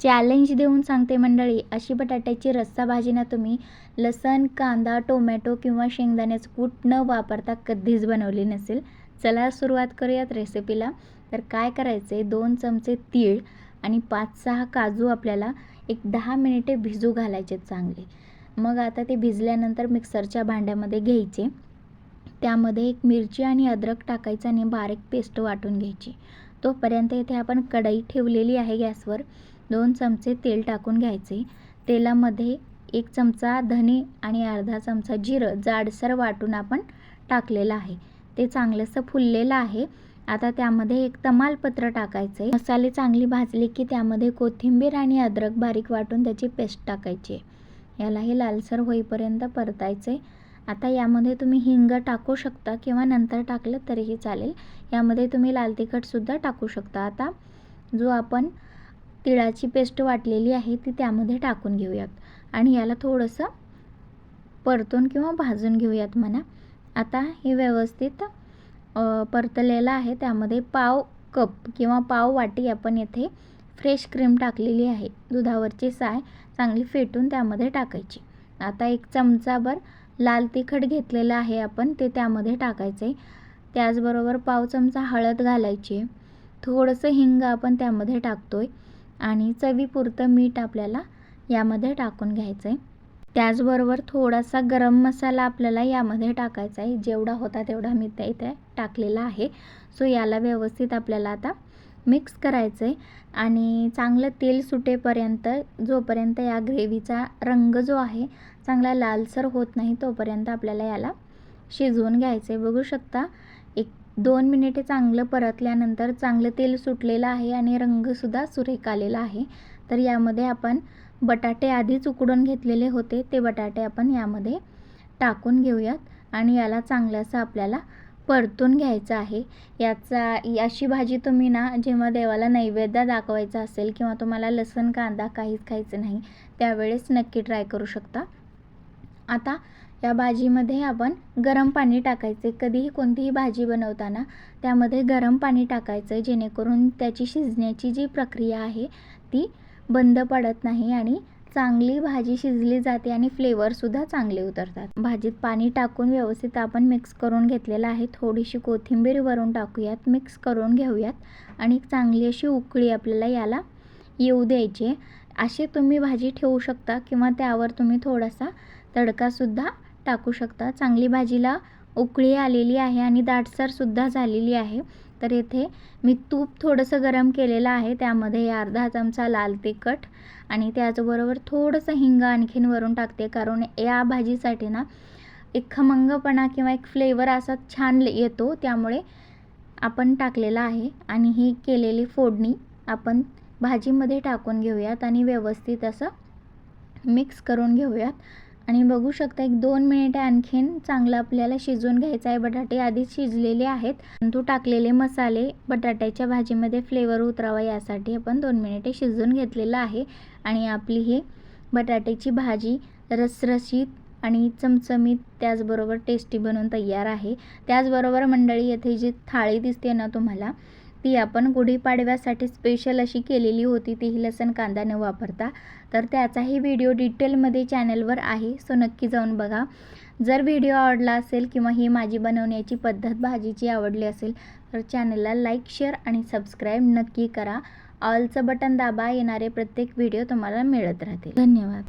Challenge देऊन सांगते मंडळी अशी बटाट्याची रस्सा भाजी ना तुम्ही लसण कांदा टोमॅटो किंवा शेंगदाण्याचं कूट न वापरता कधीच बनवली नसेल. चला सुरुवात करूयात रेसिपीला तर काय करायचे दोन चमचे तीळ आणि पाच सहा काजू आपल्याला एक दहा मिनिटे भिजू घालायचे चांगले. मग आता ते भिजल्यानंतर मिक्सरच्या भांड्यामध्ये घ्यायचे. त्यामध्ये एक मिरची आणि अद्रक टाकायचं आणि बारीक पेस्ट वाटून घ्यायची. तोपर्यंत इथे आपण कढई ठेवलेली आहे गॅसवर. दोन चमचे तेल टाकून घ्यायचे. तेलामध्ये एक चमचा धने आणि अर्धा चमचा जिरं जाडसर वाटून आपण टाकलेलं आहे. ते चांगलंसं फुललेलं आहे. आता त्यामध्ये एक तमालपत्र टाकायचं. आहे मसाले चांगली भाजले की त्यामध्ये कोथिंबीर आणि अद्रक बारीक वाटून त्याची पेस्ट टाकायची. आहे यालाही लालसर होईपर्यंत परतायचे. आता यामध्ये तुम्ही हिंग टाकू शकता किंवा नंतर टाकलं तरीही चालेल. यामध्ये तुम्ही लाल तिखटसुद्धा टाकू शकता. आता जो आपण तिळाची पेस्ट वाटलेली आहे ती त्यामध्ये टाकून घेऊयात. आणि याला थोडंसं परतून किंवा भाजून घेऊयात म्हणा. आता हे व्यवस्थित परतलेलं आहे. त्यामध्ये पाव कप किंवा पाव वाटी आपण येथे फ्रेश क्रीम टाकलेली आहे. दुधावरची साय चांगली फेटून त्यामध्ये टाकायची. आता एक चमचाभर लाल तिखट घेतलेलं आहे आपण ते त्यामध्ये टाकायचे त्याचबरोबर पाव चमचा हळद घालायची. थोडंसं हिंग आपण त्यामध्ये टाकतो आहे आणि चवीपुरतं मीठ आपल्याला यामध्ये टाकून घ्यायचं आहे त्याचबरोबर थोडासा गरम मसाला आपल्याला यामध्ये टाकायचा आहे जेवढा होता तेवढा मी त्या इथे टाकलेला आहे. सो याला व्यवस्थित आपल्याला आता मिक्स करायचं आहे आणि चांगलं तेल सुटेपर्यंत जोपर्यंत या ग्रेव्हीचा रंग जो आहे चांगला लालसर होत नाही तोपर्यंत आपल्याला याला शिजवून घ्यायचं आहे बघू शकता एक दोन मिनिटे चांगलं परतल्यानंतर चांगलं तेल सुटलेलं आहे आणि रंगसुद्धा सुरेख आलेला आहे. तर यामध्ये आपण बटाटे आधीच उकडून घेतलेले होते. ते बटाटे आपण यामध्ये टाकून घेऊयात आणि याला चांगल्यासं आपल्याला परतून घ्यायचं आहे. याचा अशी भाजी तुम्ही ना जेव्हा देवाला नैवेद्य दाखवायचा असेल किंवा तुम्हाला लसण कांदा काहीच खायचं नाही त्यावेळेस नक्की ट्राय करू शकता. आता या भाजीमध्ये आपण गरम पाणी टाकायचे. कधीही कोणतीही भाजी बनवताना त्यामध्ये गरम पाणी टाकायचं जेणेकरून त्याची शिजण्याची जी प्रक्रिया आहे ती बंद पडत नाही आणि चांगली भाजी शिजली जाते आणि फ्लेवरसुद्धा चांगले उतरतात. भाजीत पाणी टाकून व्यवस्थित आपण मिक्स करून घेतलेलं आहे. थोडीशी कोथिंबीर वरून टाकूयात मिक्स करून घेऊयात आणि चांगली अशी उकळी आपल्याला याला येऊ द्यायची असे तुम्ही भाजी ठेवू शकता किंवा त्यावर तुम्ही थोडासा तडकासुद्धा टाकू शकता. चांगली भाजीला उकळी आलेली आहे आणि दाटसरसुद्धा झालेली आहे. तर येथे मी तूप थोडंसं गरम केलेलं आहे. त्यामध्ये अर्धा चमचा लाल तिखट आणि त्याचबरोबर थोडंसं हिंग आणखीन वरून टाकते. कारण या भाजीसाठी ना एक खमंगपणा किंवा एक फ्लेवर असा छान येतो. त्यामुळे आपण टाकलेला आहे आणि ही केलेली फोडणी आपण भाजीमध्ये टाकून घेऊयात आणि व्यवस्थित असं मिक्स करून घेऊयात. आणि बघू शकता एक दोन मिनिटे आणखीन चांगलं आपल्याला शिजवून घ्यायचं आहे. बटाटे आधीच शिजलेले आहेत. परंतु टाकलेले मसाले बटाट्याच्या भाजीमध्ये फ्लेवर उतरावा यासाठी आपण दोन मिनिटे शिजवून घेतलेलं आहे. आणि आपली ही बटाट्याची भाजी रसरशीत आणि चमचमीत त्याचबरोबर टेस्टी बनवून तयार आहे. त्याचबरोबर मंडळी येथे जी थाळी दिसते ना तुम्हाला ती आपण गुढीपाडव्यासाठी स्पेशल अशी केलेली होती. तीही लसण कांदा न वापरता. तर त्याचाही व्हिडिओ डिटेलमध्ये चॅनलवर आहे. सो नक्की जाऊन बघा. जर व्हिडिओ आवडला असेल किंवा ही माझी बनवण्याची पद्धत भाजीची आवडली असेल तर चॅनलला लाईक शेअर आणि सबस्क्राईब नक्की करा. ऑलचं बटन दाबा येणारे प्रत्येक व्हिडिओ तुम्हाला मिळत राहतील. धन्यवाद.